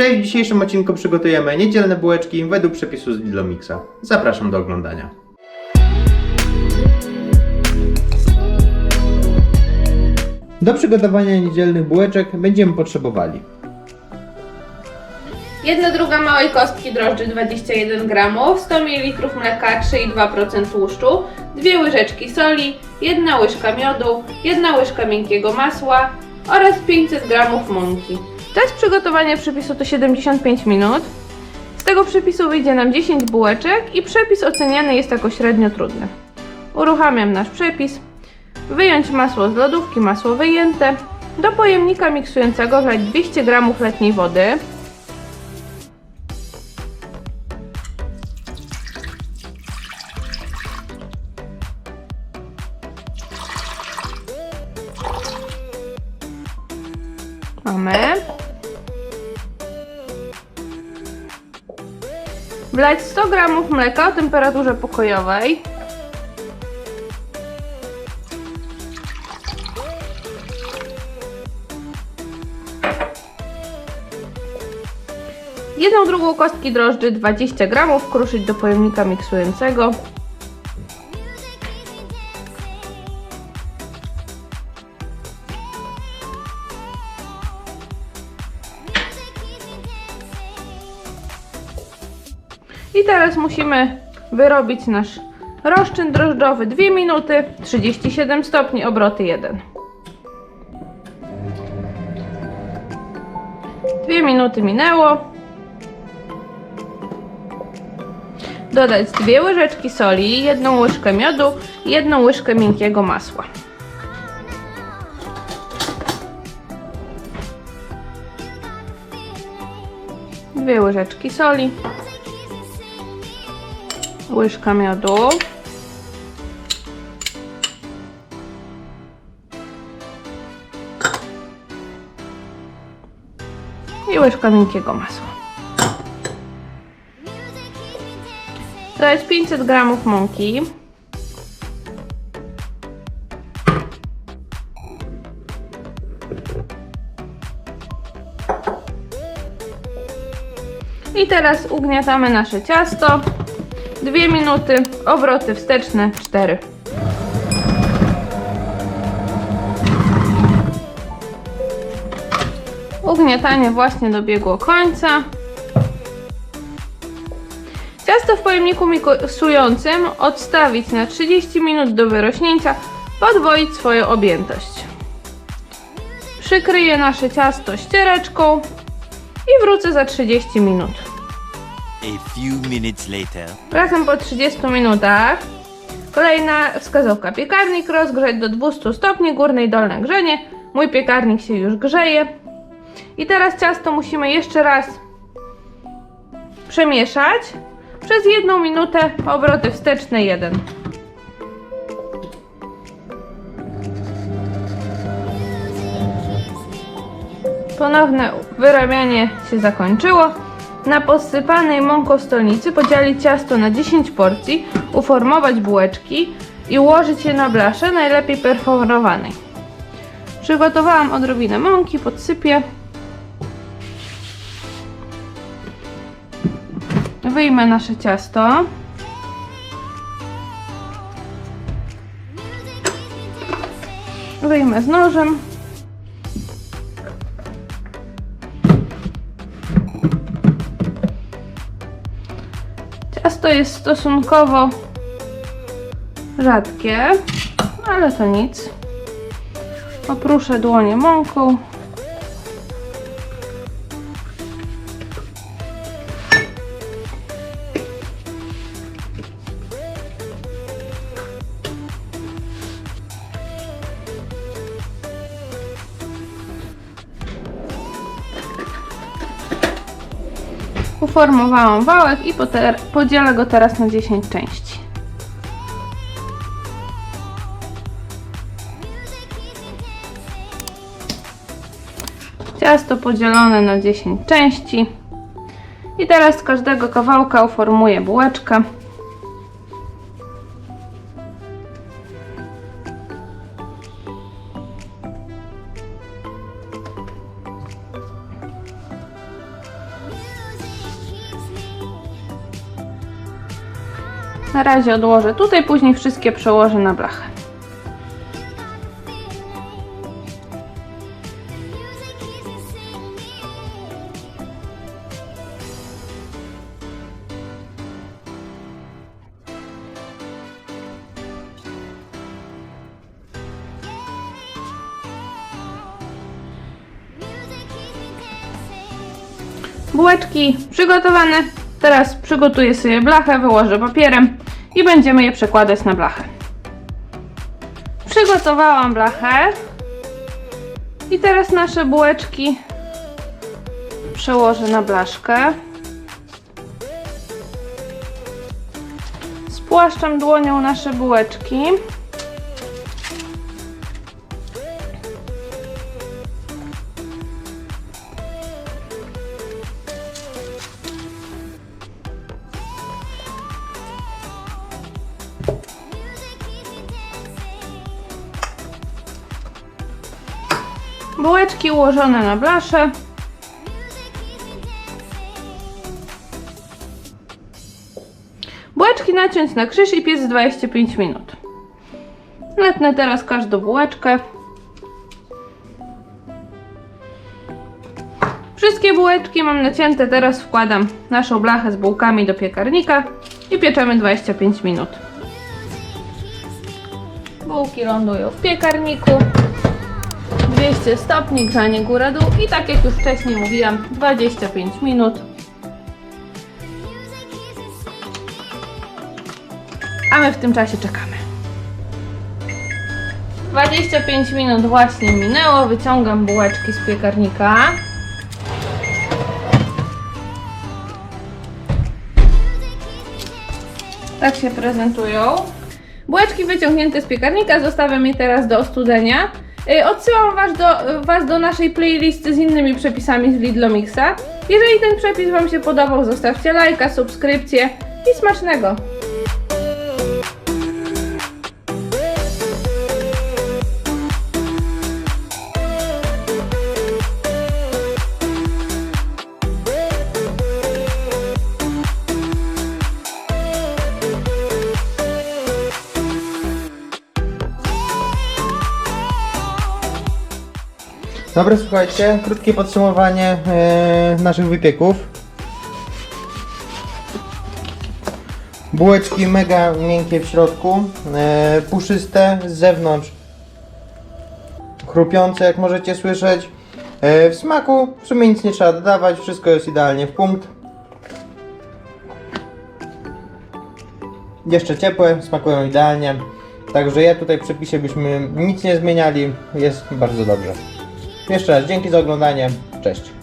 Cześć, w dzisiejszym odcinku przygotujemy niedzielne bułeczki według przepisu z Lidlomixa. Zapraszam do oglądania. Do przygotowania niedzielnych bułeczek będziemy potrzebowali 1 druga małej kostki drożdży 21 g, 100 ml mleka 3,2% tłuszczu, 2 łyżeczki soli, 1 łyżka miodu, 1 łyżka miękkiego masła oraz 500 g mąki. Czas przygotowania przepisu to 75 minut. Z tego przepisu wyjdzie nam 10 bułeczek i przepis oceniany jest jako średnio trudny. Uruchamiam nasz przepis. Wyjąć masło z lodówki, masło wyjęte. Do pojemnika miksującego wlać 200 g letniej wody, Mamy. Wlać 100 g mleka o temperaturze pokojowej. Jedną drugą kostki drożdży 20 g kruszyć do pojemnika miksującego. Teraz musimy wyrobić nasz rozczyn drożdżowy 2 minuty, 37 stopni, obroty 1. 2 minuty minęło. Dodać 2 łyżeczki soli, 1 łyżkę miodu i 1 łyżkę miękkiego masła. Dwie łyżeczki soli łyżka miodu. I łyżka miękkiego masła. To jest 500 gramów mąki. I teraz ugniatamy nasze ciasto. 2 minuty, obroty wsteczne 4. Ugniatanie właśnie dobiegło końca. Ciasto w pojemniku miksującym odstawić na 30 minut do wyrośnięcia, podwoić swoją objętość. Przykryję nasze ciasto ściereczką i wrócę za 30 minut. A few minutes later. Po 30 minutach. Kolejna wskazówka. Piekarnik rozgrzać do 200 stopni, górne i dolne grzenie. Mój piekarnik się już grzeje. I teraz ciasto musimy jeszcze raz przemieszać. Przez jedną minutę obroty wsteczne 1. Ponowne wyrabianie się zakończyło. Na posypanej mąką stolnicy podzielić ciasto na 10 porcji, uformować bułeczki i ułożyć je na blasze, najlepiej perforowanej. Przygotowałam odrobinę mąki, podsypię. Wyjmę nasze ciasto. Wyjmę z nożem. Ciasto jest stosunkowo rzadkie, ale to nic. Opruszę dłonie mąką. Uformowałam wałek i podzielę go teraz na 10 części. Ciasto podzielone na 10 części. I teraz z każdego kawałka uformuję bułeczkę. Na razie odłożę tutaj, później wszystkie przełożę na blachę. Bułeczki przygotowane. Teraz przygotuję sobie blachę, wyłożę papierem i będziemy je przekładać na blachę. Przygotowałam blachę. I teraz nasze bułeczki przełożę na blaszkę. Spłaszczam dłonią nasze bułeczki. Bułeczki ułożone na blaszę. Bułeczki naciąć na krzyż i piec 25 minut. Letnę teraz każdą bułeczkę. Wszystkie bułeczki mam nacięte, teraz wkładam naszą blachę z bułkami do piekarnika i pieczemy 25 minut. Bułki lądują w piekarniku. 200 stopni, grzanie góra-dół i tak jak już wcześniej mówiłam, 25 minut. A my w tym czasie czekamy. 25 minut właśnie minęło, wyciągam bułeczki z piekarnika. Tak się prezentują. Bułeczki wyciągnięte z piekarnika, zostawiam je teraz do ostudzenia. Y, Odsyłam was do, was do naszej playlisty z innymi przepisami z Lidlomixa. Jeżeli ten przepis Wam się podobał, zostawcie lajka, subskrypcję i smacznego! Dobra, słuchajcie, krótkie podsumowanie e, naszych wypieków. Bułeczki mega miękkie w środku, e, puszyste z zewnątrz, chrupiące jak możecie słyszeć. E, w smaku w sumie nic nie trzeba dodawać, wszystko jest idealnie w punkt. Jeszcze ciepłe, smakują idealnie. Także ja tutaj przepisie byśmy nic nie zmieniali, jest bardzo dobrze. Jeszcze raz dzięki za oglądanie. Cześć.